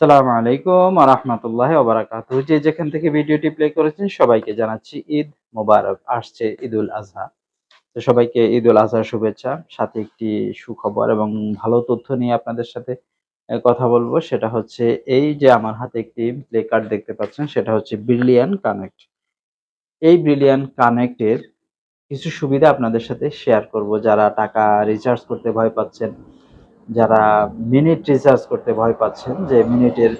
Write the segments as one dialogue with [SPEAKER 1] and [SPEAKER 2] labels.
[SPEAKER 1] আসসালামু আলাইকুম রহমতুল্লাহ ওবরাকাতু যে যেখান থেকে ভিডিওটি প্লে করেছেন সবাইকে জানাচ্ছি ঈদ মোবারক, আসছে ঈদুল আজহা। তো সবাইকে ঈদুল আজহার শুভেচ্ছা, সাথে একটি সুখবর এবং ভালো তথ্য নিয়ে আপনাদের সাথে কথা বলব। সেটা হচ্ছে এই যে আমার হাতে একটি প্লে কার্ড দেখতে পাচ্ছেন, সেটা হচ্ছে ব্রিলিয়ান কানেক্ট। এই ব্রিলিয়ান কানেক্টের কিছু সুবিধা আপনাদের সাথে শেয়ার করব। যারা টাকা রিচার্জ করতে ভয় পাচ্ছেন যারা মিনিট রিচার্জ করতে ভয় পাচ্ছেন যে মিনিটের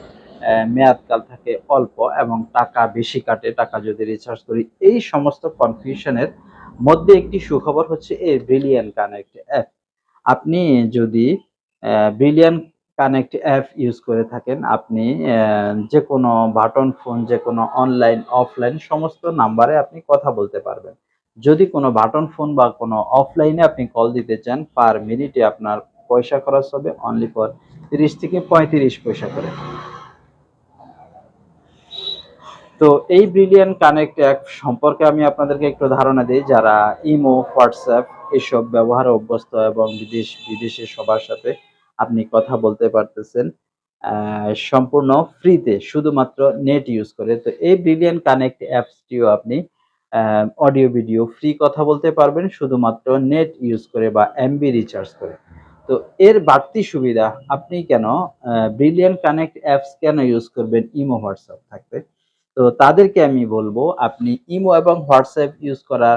[SPEAKER 1] মেয়াদকাল থাকে অল্প এবং টাকা বেশি কাটে, টাকা যদি রিচার্জ করি, এই সমস্ত কনফিউশনের মধ্যে একটি সুখবর হচ্ছে এই ব্রিলিয়ান কানেক্ট অ্যাপ আপনি যদি ব্রিলিয়ান কানেক্ট অ্যাপ ইউজ করে থাকেন, আপনি যে কোনো বাটন ফোন যে কোনো অনলাইন অফলাইন সমস্ত নাম্বারে আপনি কথা বলতে পারবেন। যদি কোনো বাটন ফোন বা কোনো অফলাইনে আপনি কল দিতে চান পার মিনিটে আপনার পয়সা খরচ হবে অনলি ফর তিরিশ থেকে পঁয়ত্রিশ পয়সা করে। তো এই ব্রিলিয়ান কানেক্ট অ্যাপ সম্পর্কে আমি আপনাদেরকে একটু ধারণা দিই, যারা ইমো হোয়াটসঅ্যাপ এসব ব্যবহারে অভ্যস্ত এবং বিদেশ, বিদেশে সবার সাথে আপনি কথা বলতে পারতেছেন সম্পূর্ণ ফ্রিতে শুধুমাত্র নেট ইউজ করে। তো এই ব্রিলিয়ান কানেক্ট অ্যাপসটিও আপনি অডিও ভিডিও ফ্রি কথা বলতে পারবেন, শুধুমাত্র নেট ইউজ করে বা এমবি রিচার্জ করে। তো এর বাড়তি সুবিধা, আপনি কেন ব্রিলিয়ান কানেক্ট অ্যাপস কেন ইউজ করবেন ইমো হোয়াটসঅ্যাপ থাকতে? তো তাদেরকে আমি বলব, আপনি ইমো এবং হোয়াটসঅ্যাপ ইউজ করা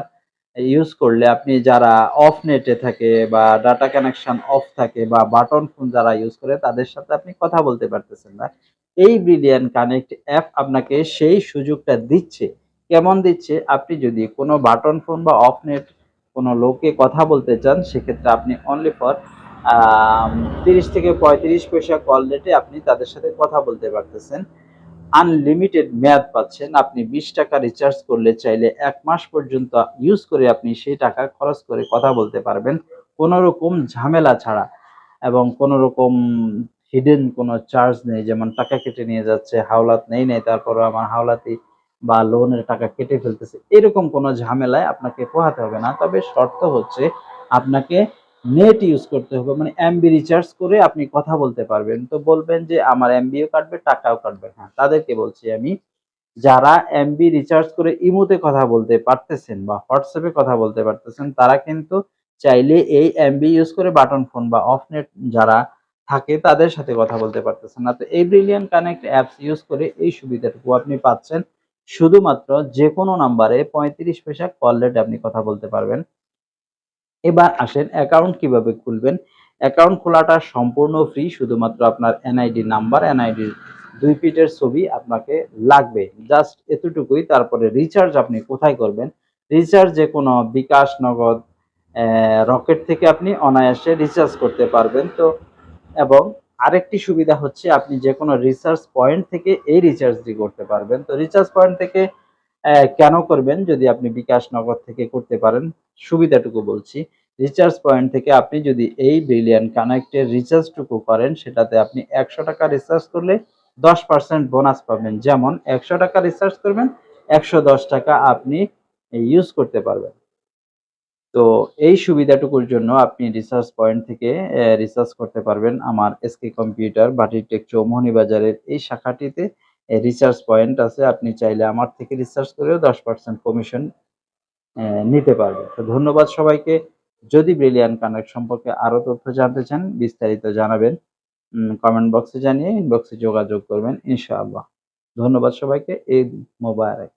[SPEAKER 1] ইউজ করলে আপনি যারা অফ নেটে থাকে বা ডাটা কানেকশন অফ থাকে বা বাটন ফোন যারা ইউজ করে, তাদের সাথে আপনি কথা বলতে পারতেছেন না। এই ব্রিলিয়ান কানেক্ট অ্যাপ আপনাকে সেই সুযোগটা দিচ্ছে। কেমন দিচ্ছে? আপনি যদি কোনো বাটন ফোন বা অফ নেট কোনো লোকে কথা বলতে চান, সেক্ষেত্রে আপনি অনলি ফর তিরিশ থেকে পঁয়ত্রিশ পয়সা কল রেটে আপনি তাদের সাথে কথা বলতে পারতেছেন। আনলিমিটেড মেয়াদ পাচ্ছেন। আপনি বিশ টাকা রিচার্জ করলে চাইলে এক মাস পর্যন্ত ইউজ করে আপনি সেই টাকা খরচ করে কথা বলতে পারবেন। কোনো রকম ঝামেলা ছাড়া এবং কোনো রকম হিডেন কোনো চার্জ নেই। যেমন টাকা কেটে নিয়ে যাচ্ছে, হাওলাত নেই নেই তারপরে আমার হাওলাতি বা লোনের টাকা কেটে ফেলতেছে। এরকম কোনো ঝামেলায় আপনাকে পোহাতে হবে না। তবে শর্ত হচ্ছে আপনাকে নেট ইউজ করতে হবে মানে এমবি রিচার্জ করে আপনি কথা বলতে পারবেন। তো বলবেন যে, আমার এমবিও কাটবে, টাকাও কাটবে। হ্যাঁ তাদেরকে বলছি আমি, যারা এমবি রিচার্জ করে ইমোতে কথা বলতে পারতেছেন বা হোয়াটসঅ্যাপে কথা বলতে পারতেছেন, তারা কিন্তু চাইলে এই এমবি ইউজ করে বাটন ফোন বা অফ নেট যারা থাকে, তাদের সাথে কথা বলতে পারতেছেন না। তো এই ব্রিলিয়ান কানেক্ট অ্যাপস ইউজ করে এই সুবিধাটুকু আপনি পাচ্ছেন। শুধুমাত্র যে কোনো নাম্বারে পঁয়ত্রিশ পয়সা কল রেট আপনি কথা বলতে পারবেন। এবার আসেন অ্যাকাউন্ট কীভাবে খুলবেন? অ্যাকাউন্ট খোলাটা সম্পূর্ণ ফ্রি শুধুমাত্র আপনার এনআইডি নাম্বার এনআইডি দুই ফিটের ছবি আপনাকে লাগবে। জাস্ট এতটুকুই, তারপরে রিচার্জ আপনি কোথায় করবেন? রিচার্জ যে কোনো বিকাশ নগদ রকেট থেকে আপনি অনায়াসে রিচার্জ করতে পারবেন। তো, এবং আরেকটি সুবিধা হচ্ছে, আপনি যে কোনো রিচার্জ পয়েন্ট থেকে এই রিচার্জটি করতে পারবেন। তো রিচার্জ পয়েন্ট থেকে কেন করবেন? যদি আপনি বিকাশ নগদ থেকে করতে পারেন সুবিধাটুকু বলছি। রিচার্জ পয়েন্ট থেকে আপনি যদি এই ব্রিলিয়ান কানেক্টের রিচার্জটুকু করেন, সেটাতে আপনি একশো টাকা রিচার্জ করলে দশ পার্সেন্ট বোনাস পাবেন। যেমন একশো টাকা রিচার্জ করবেন, একশো দশ টাকা আপনি ইউজ করতে পারবেন। তো এই সুবিধাটুকুর জন্য আপনি রিসার্চ পয়েন্ট থেকে রিসার্চ করতে পারবেন আমার এসকে কম্পিউটার বাটিটেক চৌমোহনী বাজারের এই শাখাটিতে। রিসার্চ পয়েন্ট আছে, আপনি চাইলে আমার থেকে রিসার্চ করেও দশ পার্সেন্ট কমিশন নিতে পারবে। তো ধন্যবাদ সবাইকে। যদি ব্রিলিয়ান কানেক্ট সম্পর্কে আরও তথ্য জানতে চান, বিস্তারিত জানাবেন কমেন্ট বক্সে জানিয়ে ইনবক্সে যোগাযোগ করবেন, ইনশাআল্লাহ। ধন্যবাদ সবাইকে। ঈদ মোবারক।